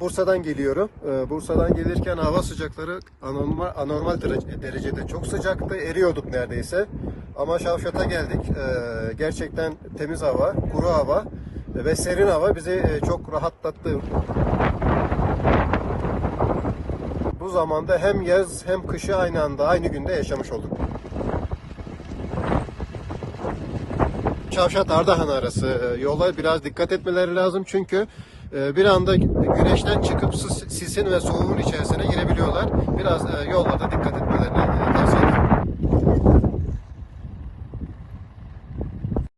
Bursa'dan geliyorum. Ee, Bursa'dan gelirken hava sıcakları anormal, anormal derece- derecede çok sıcaktı. Eriyorduk neredeyse. Ama Şavşat'a geldik. Ee, gerçekten temiz hava, kuru hava ve serin hava bizi e, çok rahatlattı. Bu zamanda hem yaz hem kışı aynı anda aynı günde yaşamış olduk. Çavşat Ardahan arası e, yola biraz dikkat etmeleri lazım çünkü bir anda güneşten çıkıp sis- sisin ve soğuğun içerisine girebiliyorlar. Biraz e, yollarda dikkat etmelerini